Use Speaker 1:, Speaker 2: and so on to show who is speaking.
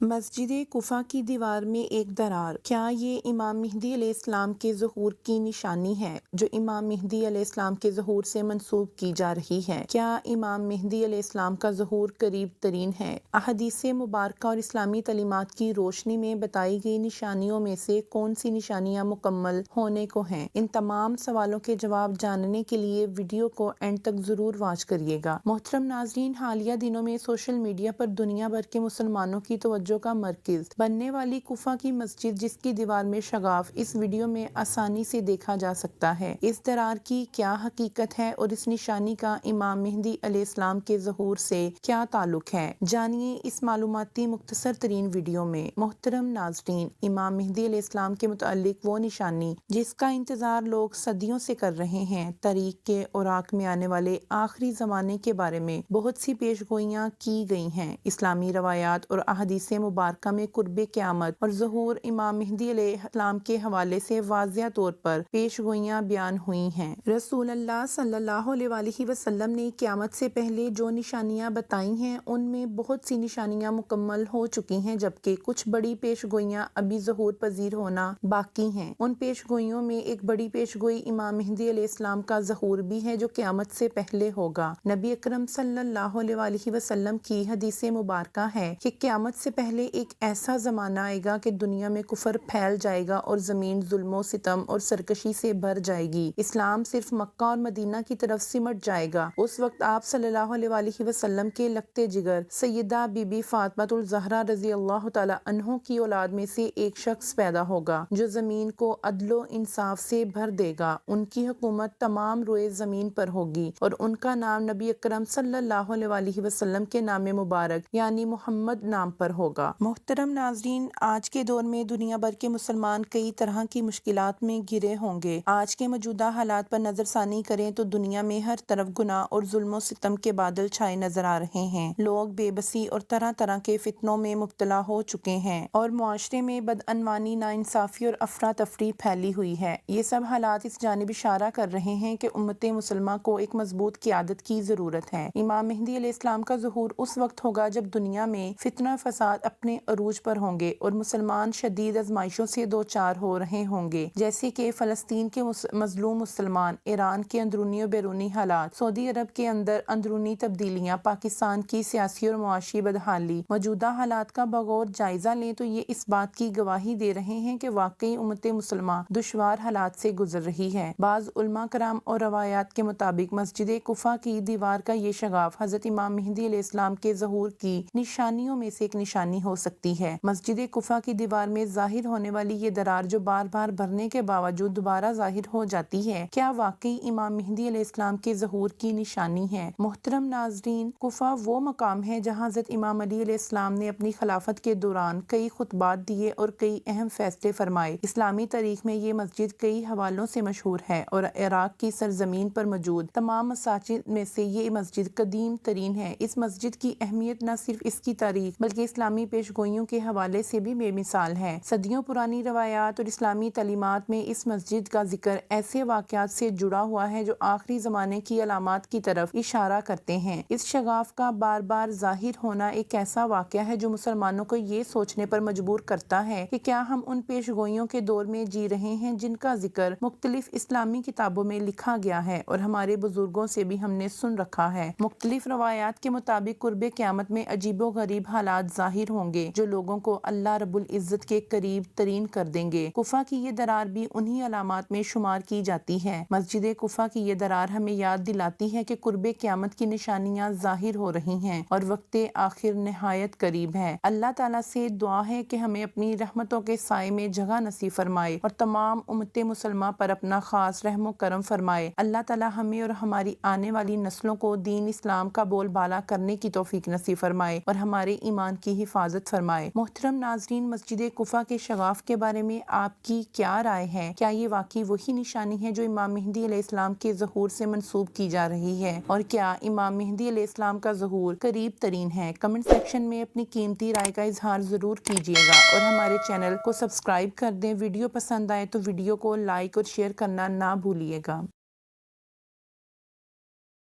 Speaker 1: مسجد کفا کی دیوار میں ایک درار۔ کیا یہ امام مہدی علیہ السلام کے ظہور کی نشانی ہے جو امام مہدی علیہ السلام کے ظہور سے منسوب کی جا رہی ہے؟ کیا امام مہدی علیہ السلام کا ظہور قریب ترین ہے؟ احادیث مبارکہ اور اسلامی تعلیمات کی روشنی میں بتائی گئی نشانیوں میں سے کون سی نشانیاں مکمل ہونے کو ہیں؟ ان تمام سوالوں کے جواب جاننے کے لیے ویڈیو کو اینڈ تک ضرور واچ کریے گا۔ محترم ناظرین، حالیہ دنوں میں سوشل میڈیا پر دنیا بھر کے مسلمانوں کی توجہ کا مرکز۔ بننے والی کفا کی مسجد جس کی دیوار میں شگاف اس ویڈیو میں آسانی سے دیکھا جا سکتا ہے۔ اس درار کی کیا حقیقت ہے اور اس نشانی کا امام مہدی علیہ السلام کے ظہور سے کیا تعلق ہے؟ جانیے اس معلوماتی مختصر ترین ویڈیو میں محترم ناظرین، امام مہدی علیہ السلام کے متعلق وہ نشانی جس کا انتظار لوگ صدیوں سے کر رہے ہیں۔ طریق کے اوراق میں آنے والے آخری زمانے کے بارے میں بہت سی پیش گوئیاں کی گئی ہیں۔ اسلامی روایات اور احادیث مبارکہ میں قرب قیامت اور ظہور امام مہدی علیہ السلام کے حوالے سے واضح طور پر پیش گوئیاں بیان ہوئی ہیں۔ رسول اللہ صلی اللہ علیہ وآلہ وسلم نے قیامت سے پہلے جو نشانیاں بتائی ہیں، ان میں بہت سی نشانیاں مکمل ہو چکی ہیں، جبکہ کچھ بڑی پیش گوئیاں ابھی ظہور پذیر ہونا باقی ہیں۔ ان پیش گوئیوں میں ایک بڑی پیش گوئی امام مہدی علیہ السلام کا ظہور بھی ہے، جو قیامت سے پہلے ہوگا۔ نبی اکرم صلی اللہ علیہ وآلہ وسلم کی حدیث مبارکہ ہے کہ قیامت سے پہلے پہلے ایک ایسا زمانہ آئے گا کہ دنیا میں کفر پھیل جائے گا اور زمین ظلم و ستم اور سرکشی سے بھر جائے گی۔ اسلام صرف مکہ اور مدینہ کی طرف سمٹ جائے گا۔ اس وقت آپ صلی اللہ علیہ وآلہ وسلم کے لگتے جگر سیدہ بی بی فاطمت الزہرہ رضی اللہ تعالی عنہ کی اولاد میں سے ایک شخص پیدا ہوگا جو زمین کو عدل و انصاف سے بھر دے گا۔ ان کی حکومت تمام روئے زمین پر ہوگی اور ان کا نام نبی اکرم صلی اللہ علیہ وآلہ وسلم کے نام مبارک یعنی محمد نام پر ہوگا۔ محترم ناظرین، آج کے دور میں دنیا بھر کے مسلمان کئی طرح کی مشکلات میں گرے ہوں گے۔ آج کے موجودہ حالات پر نظر ثانی کریں تو دنیا میں ہر طرف گناہ اور ظلم و ستم کے بادل چھائے نظر آ رہے ہیں۔ لوگ بے بسی اور طرح طرح کے فتنوں میں مبتلا ہو چکے ہیں اور معاشرے میں بدعنوانی ناانصافی اور افراتفری پھیلی ہوئی ہے۔ یہ سب حالات اس جانب اشارہ کر رہے ہیں کہ امت مسلمہ کو ایک مضبوط قیادت کی ضرورت ہے۔ امام مہدی علیہ السلام کا ظہور اس وقت ہوگا جب دنیا میں فتنہ، فساد اپنے عروج پر ہوں گے اور مسلمان شدید ازمائشوں سے دو چار ہو رہے ہوں گے۔ جیسے کہ فلسطین کے مظلوم مسلمان، ایران کے اندرونی و بیرونی حالات، سعودی عرب کے اندر اندرونی تبدیلیاں، پاکستان کی سیاسی اور معاشی بدحالی۔ موجودہ حالات کا بغور جائزہ لیں تو یہ اس بات کی گواہی دے رہے ہیں کہ واقعی امت مسلمان دشوار حالات سے گزر رہی ہے۔ بعض علماء کرام اور روایات کے مطابق مسجد کفا کی دیوار کا یہ شگاف حضرت امام مہدی علیہ السلام کے ظہور کی نشانیوں میں سے ایک نشانی ہو سکتی ہے۔ مسجد کفا کی دیوار میں ظاہر ہونے والی یہ درار جو بار بار بھرنے کے باوجود دوبارہ ظاہر ہو جاتی ہے، کیا واقعی امام مہدی علیہ السلام کے ظہور کی نشانی ہے؟ محترم ناظرین کفا وہ مقام ہے جہاں حضرت امام علی علیہ السلام نے اپنی خلافت کے دوران کئی خطبات دیے اور کئی اہم فیصلے فرمائے۔ اسلامی تاریخ میں یہ مسجد کئی حوالوں سے مشہور ہے اور عراق کی سرزمین پر موجود۔ تمام مساجد میں سے یہ مسجد قدیم ترین ہے۔ اس مسجد کی اہمیت نہ صرف اس کی تاریخ بلکہ اسلامی پیش گوئیوں کے حوالے سے بھی بے مثال ہے صدیوں پرانی روایات اور اسلامی تعلیمات میں اس مسجد کا ذکر ایسے واقعات سے جڑا ہوا ہے جو آخری زمانے کی علامات کی طرف اشارہ کرتے ہیں۔ اس شگاف کا بار بار ظاہر ہونا ایک ایسا واقعہ ہے جو مسلمانوں کو یہ سوچنے پر مجبور کرتا ہے کہ کیا ہم ان پیش گوئیوں کے دور میں جی رہے ہیں جن کا ذکر مختلف اسلامی کتابوں میں لکھا گیا ہے اور ہمارے بزرگوں سے بھی ہم نے سن رکھا ہے۔ مختلف روایات کے مطابق قرب قیامت میں عجیب و غریب حالات ظاہر ہوں ہوں گے جو لوگوں کو اللہ رب العزت کے قریب ترین کر دیں گے۔ کفا کی یہ درار بھی انہی علامات میں شمار کی جاتی ہے۔ مسجد کفا کی یہ درار ہمیں یاد دلاتی ہے کہ قرب قیامت کی نشانیاں ظاہر ہو رہی ہیں اور وقت آخر نہایت قریب ہے۔ اللہ تعالیٰ سے دعا ہے کہ ہمیں اپنی رحمتوں کے سائے میں جگہ نصیب فرمائے اور تمام امت مسلمہ پر اپنا خاص رحم و کرم فرمائے۔ اللہ تعالیٰ ہمیں اور ہماری آنے والی نسلوں کو دین اسلام کا بول بالا کرنے کی توفیق نصیب فرمائے اور ہمارے ایمان کی حفاظت فرمائے۔ محترم ناظرین، مسجد کفا کے شغاف کے بارے میں آپ کی کیا رائے ہے؟ کیا یہ واقعی وہی نشانی ہے جو امام مہدی علیہ السلام کے ظہور سے منسوب کی جا رہی ہے؟ اور کیا امام مہدی علیہ السلام کا ظہور قریب ترین ہے؟ کمنٹ سیکشن میں اپنی قیمتی رائے کا اظہار ضرور کیجیے گا اور ہمارے چینل کو سبسکرائب کر دیں۔ ویڈیو پسند آئے تو ویڈیو کو لائک اور شیئر کرنا نہ بھولیے گا۔